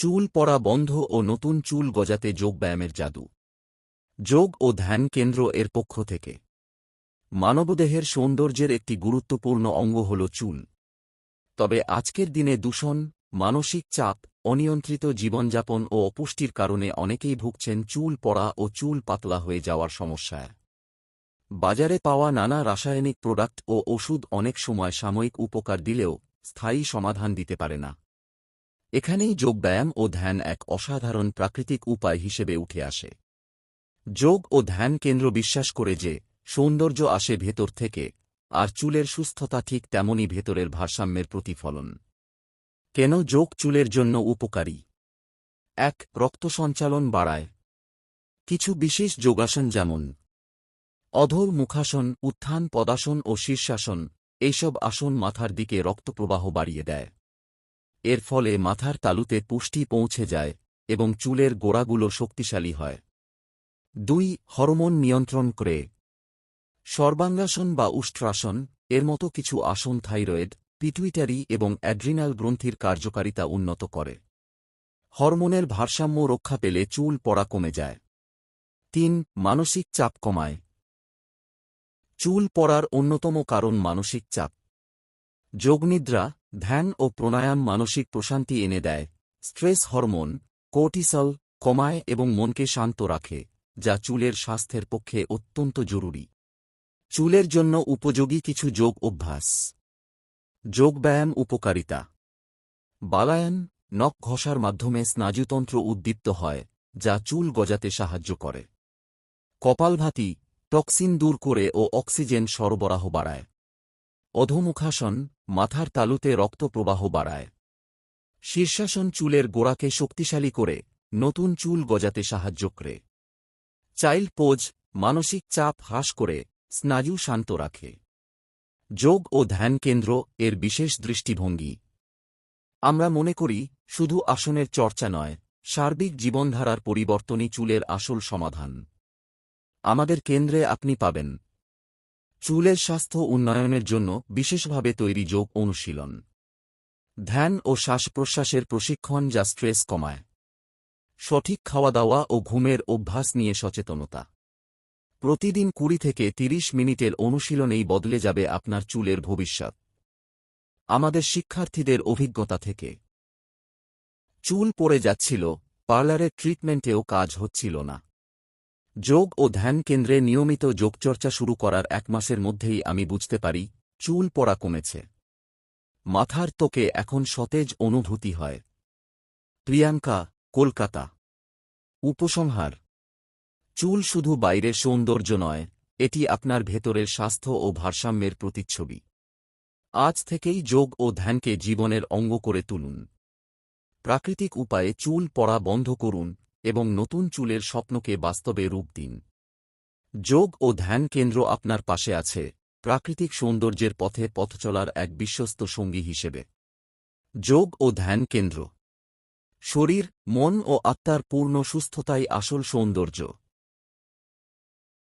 চুল পড়া বন্ধ ও নতুন চুল গজাতে যোগব্যায়ামের জাদু। যোগ ও ধ্যান কেন্দ্র এর পক্ষ থেকে। মানবদেহের সৌন্দর্যের একটি গুরুত্বপূর্ণ অঙ্গ হল চুল। তবে আজকের দিনে দূষণ, মানসিক চাপ, অনিয়ন্ত্রিত জীবনযাপন ও অপুষ্টির কারণে অনেকেই ভুগছেন চুল পড়া ও চুল পাতলা হয়ে যাওয়ার সমস্যায়। বাজারে পাওয়া নানা রাসায়নিক প্রোডাক্ট ও ওষুধ অনেক সময় সাময়িক উপকার দিলেও স্থায়ী সমাধান দিতে পারে না। এখানেই যোগব্যায়াম ও ধ্যান এক অসাধারণ প্রাকৃতিক উপায় হিসেবে উঠে আসে। যোগ ও ধ্যান কেন্দ্র বিশ্বাস করে যে, সৌন্দর্য আসে ভেতর থেকে, আর চুলের সুস্থতা ঠিক তেমনই ভেতরের ভারসাম্যের প্রতিফলন। কেন যোগ চুলের জন্য উপকারী? এক, রক্ত সঞ্চালন বাড়ায়। কিছু বিশেষ যোগাসন যেমন অধর মুখাসন, উত্থান পদাসন ও শীর্ষাসন, এইসব আসন মাথার দিকে রক্তপ্রবাহ বাড়িয়ে দেয়। এর ফলে মাথার তালুতে পুষ্টি পৌঁছে যায় এবং চুলের গোড়াগুলো শক্তিশালী হয়। দুই, হরমোন নিয়ন্ত্রণ করে। সর্বাঙ্গাসন বা উষ্ট্রাসন, এর মতো কিছু আসন থাইরয়েড, পিটুইটারি এবং অ্যাড্রিনাল গ্রন্থির কার্যকারিতা উন্নত করে। হরমোনের ভারসাম্য রক্ষা পেলে চুল পড়া কমে যায়। তিন, মানসিক চাপ কমায়। চুল পড়ার অন্যতম কারণ মানসিক চাপ। যোগনিদ্রা ধ্যান ও প্রাণায়াম মানসিক প্রশান্তি এনে দেয়। স্ট্রেস হরমোন, কোর্টিসল, কমায় এবং মনকে শান্ত রাখে, যা চুলের স্বাস্থ্যের পক্ষে অত্যন্ত জরুরি। চুলের জন্য উপযোগী কিছু যোগ অভ্যাস। যোগব্যায়াম উপকারিতা। বালায়ন, নখ ঘষার মাধ্যমে স্নায়ুতন্ত্র উদ্দীপ্ত হয়, যা চুল গজাতে সাহায্য করে। কপালভাতি, টক্সিন দূর করে ও অক্সিজেন সরবরাহ বাড়ায়। অধোমুখাসন মাথার তালুতে রক্ত প্রবাহ বাড়ায়। শীর্ষাসন চুলের গোড়াকে শক্তিশালী করে নতুন চুল গজাতে সাহায্য করে। চাইল্ড পোজ মানসিক চাপ হ্রাস করে স্নায়ু শান্ত রাখে। যোগ ও ধ্যান কেন্দ্র এর বিশেষ দৃষ্টিভঙ্গি। আমরা মনে করি শুধু আসনের চর্চা নয়, সার্বিক জীবনধারার পরিবর্তনই চুলের আসল সমাধান। আমাদের কেন্দ্রে আপনি পাবেন। চুলের স্বাস্থ্য উন্নয়নের জন্য বিশেষভাবে তৈরি যোগ অনুশীলন। ধ্যান ও শ্বাস প্রশ্বাসের প্রশিক্ষণ যা স্ট্রেস কমায়। সঠিক খাওয়া দাওয়া ও ঘুমের অভ্যাস নিয়ে সচেতনতা। প্রতিদিন কুড়ি থেকে ৩০ মিনিটের অনুশীলনেই বদলে যাবে আপনার চুলের ভবিষ্যৎ। আমাদের শিক্ষার্থীদের অভিজ্ঞতা থেকে। চুল পড়ে যাচ্ছিল, পার্লারের ট্রিটমেন্টেও কাজ হচ্ছিল না। যোগ ও ধ্যান কেন্দ্রে নিয়মিত যোগচর্চা শুরু করার এক মাসের মধ্যেই আমি বুঝতে পারি, চুল পড়া কমেছে। মাথার তোকে এখন সতেজ অনুভূতি হয়। প্রিয়াঙ্কা, কলকাতা। উপসংহার। চুল শুধু বাইরের সৌন্দর্য নয়, এটি আপনার ভেতরের স্বাস্থ্য ও ভারসাম্যের প্রতিচ্ছবি। আজ থেকেই যোগ ও ধ্যানকে জীবনের অঙ্গ করে তুলুন। প্রাকৃতিক উপায়ে চুল পড়া বন্ধ করুন এবং নতুন চুলের স্বপ্নকে বাস্তবে রূপ দিন। যোগ ও ধ্যান কেন্দ্র আপনার পাশে আছে, প্রাকৃতিক সৌন্দর্যের পথে পথ চলার এক বিশ্বস্ত সঙ্গী হিসেবে। যোগ ও ধ্যান কেন্দ্র। শরীর, মন ও আত্মার পূর্ণ সুস্থতাই আসল সৌন্দর্য।